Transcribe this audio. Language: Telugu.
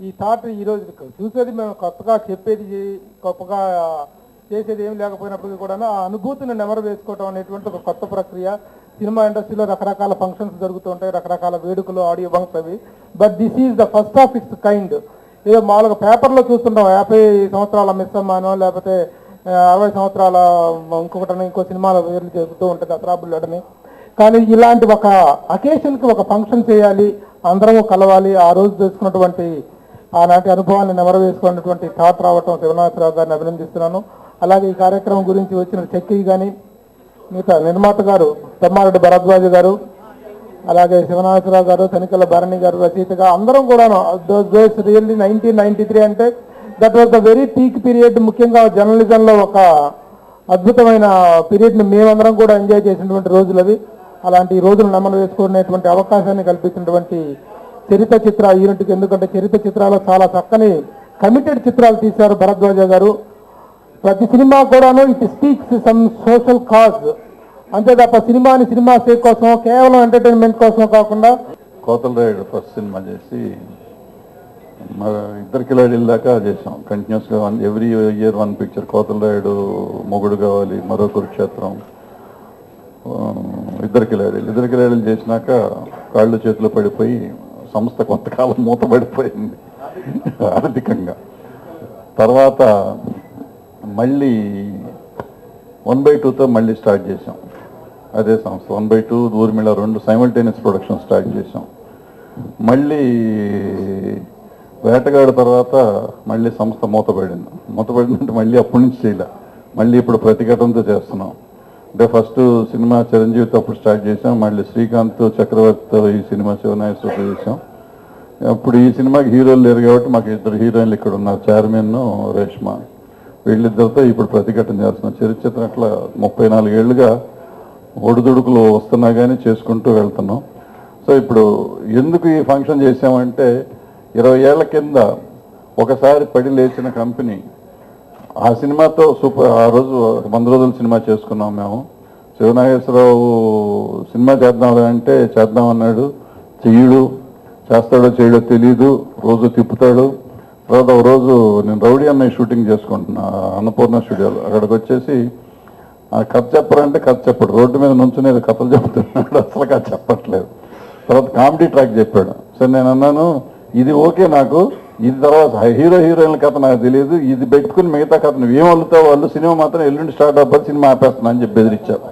ఈ థాట్ ఈరోజు చూసేది మేము కొత్తగా చెప్పేది గొప్పగా చేసేది ఏం లేకపోయినప్పటికీ కూడా ఆ అనుభూతిని నెమరు వేసుకోవడం అనేటువంటి ఒక కొత్త ప్రక్రియ. సినిమా ఇండస్ట్రీలో రకరకాల ఫంక్షన్స్ జరుగుతూ ఉంటాయి రకరకాల వేడుకలు ఆడియో బంక్స్ అవి. But this is the first of its kind ఏదో మామూలుగా పేపర్లో చూస్తుంటాం యాభై సంవత్సరాల మిస్ అమ్మానో లేకపోతే అరవై సంవత్సరాల ఇంకొకటని ఇంకో సినిమాల వేర్లు చెబుతూ ఉంటుంది దసరా కానీ ఇలాంటి ఒక అకేషన్కి ఒక ఫంక్షన్ చేయాలి అందరము కలవాలి ఆ రోజు చేసుకున్నటువంటి ఆనాటి అనుభవాన్ని నెమరవేసుకున్నటువంటి థాట్ రావటం శివనాథరావు గారిని అభినందిస్తున్నాను. అలాగే ఈ కార్యక్రమం గురించి వచ్చిన చక్కి కానీ మిగతా నిర్మాత గారు తెమ్మారెడ్డి భరద్వాజ గారు అలాగే శివనాథరావు గారు తనికల భరణి గారు రచయితగా అందరం కూడాను those really nineteen ninety three అంటే that was the very peak period ముఖ్యంగా జర్నలిజంలో ఒక అద్భుతమైన పీరియడ్ని మేమందరం కూడా ఎంజాయ్ చేసినటువంటి రోజులు అవి. అలాంటి రోజులు నమలు వేసుకునేటువంటి అవకాశాన్ని కల్పించినటువంటి చరిత్ర చిత్ర యూనిట్కి ఎందుకంటే చరిత్ర చిత్రాలు చాలా చక్కని కమిటెడ్ చిత్రాలు తీశారు భరద్వాజ గారు. ప్రతి సినిమా కూడాను it speaks some social cause అంతే తప్ప సినిమాని సినిమా సేక్ కోసం కేవలం ఎంటర్టైన్మెంట్ కోసం కాకుండా కోతలరాయుడు ఫస్ట్ సినిమా చేసి మా ఇద్దరు కిలాడీల దాకా చేసాం కంటిన్యూస్గా one every year one picture Kothalarayudu Mogudu Kavali మరో కురుక్షేత్రం. ఇద్దరు కిలాడీలు. ఇద్దరు కిలాడీలు చేసినాక కాళ్ళు చేతులు పడిపోయి సంస్థ కొంతకాలం మూతపడిపోయింది ఆర్థికంగా. తర్వాత మళ్ళీ వన్ బై టూతో మళ్ళీ స్టార్ట్ చేసాం అదే సంస్థ. వన్ బై టూ ఊర్మిళ రెండు సైమల్టేనియస్ ప్రొడక్షన్ స్టార్ట్ చేసాం మళ్ళీ వేటగాడు తర్వాత మళ్ళీ సంస్థ మూతపడింది మూతపడిందంటే మళ్ళీ అప్పటి నుంచి చేయలే. మళ్ళీ ఇప్పుడు ప్రతిఘటనతో చేస్తున్నాం. అంటే ఫస్ట్ సినిమా చిరంజీవితో అప్పుడు స్టార్ట్ చేసాం మళ్ళీ శ్రీకాంత్ చక్రవర్తితో ఈ సినిమా శివనాయకుడితో చేసాం అప్పుడు ఈ సినిమాకి హీరోలు లేరు కాబట్టి మాకు ఇద్దరు హీరోయిన్లు ఇక్కడ ఉన్నారు చైర్మన్ రేష్మ. వీళ్ళిద్దరితో ఇప్పుడు ప్రతిఘటన చేస్తున్నాం. చరిత్ర అట్లా ముప్పై నాలుగేళ్ళుగా ఒడిదుడుకులు వస్తున్నా కానీ చేసుకుంటూ వెళ్తున్నాం. సో ఇప్పుడు ఎందుకు ఈ ఫంక్షన్ చేసామంటే ఇరవై ఏళ్ళ కింద ఒకసారి పడి లేచిన కంపెనీ ఆ సినిమాతో సూపర్ ఆ రోజు వంద రోజుల సినిమా చేసుకున్నాం మేము. శివనాగేశ్వరరావు సినిమా చేద్దాం అంటే చేద్దాం అన్నాడు. చెయ్యడు. చేస్తాడో చేయడో తెలియదు రోజు తిప్పుతాడు. తర్వాత ఒక రోజు నేను రౌడీ అన్నయ్య షూటింగ్ చేసుకుంటున్నా అన్నపూర్ణ స్టూడియోలో. అక్కడికి వచ్చేసి ఆ కథ చెప్పరంటే కథ చెప్పడు. రోడ్డు మీద నుంచుని కథలు చెప్తున్నాడు. అసలు కథ చెప్పట్లేదు. తర్వాత కామెడీ ట్రాక్ చెప్పాడు. సరే నేను అన్నాను ఇది ఓకే నాకు. ఇది తర్వాత హీరో హీరోయిన్ల కథ నాకు తెలియదు. ఇది పెట్టుకుని మిగతా కథ నువ్వు ఏం వల్లుతావు వాళ్ళు సినిమా మాత్రం ఎల్లుండి స్టార్ట్ అవ్వాలి సినిమా ఆపేస్తున్నా అని చెప్పి బెదిరించారు.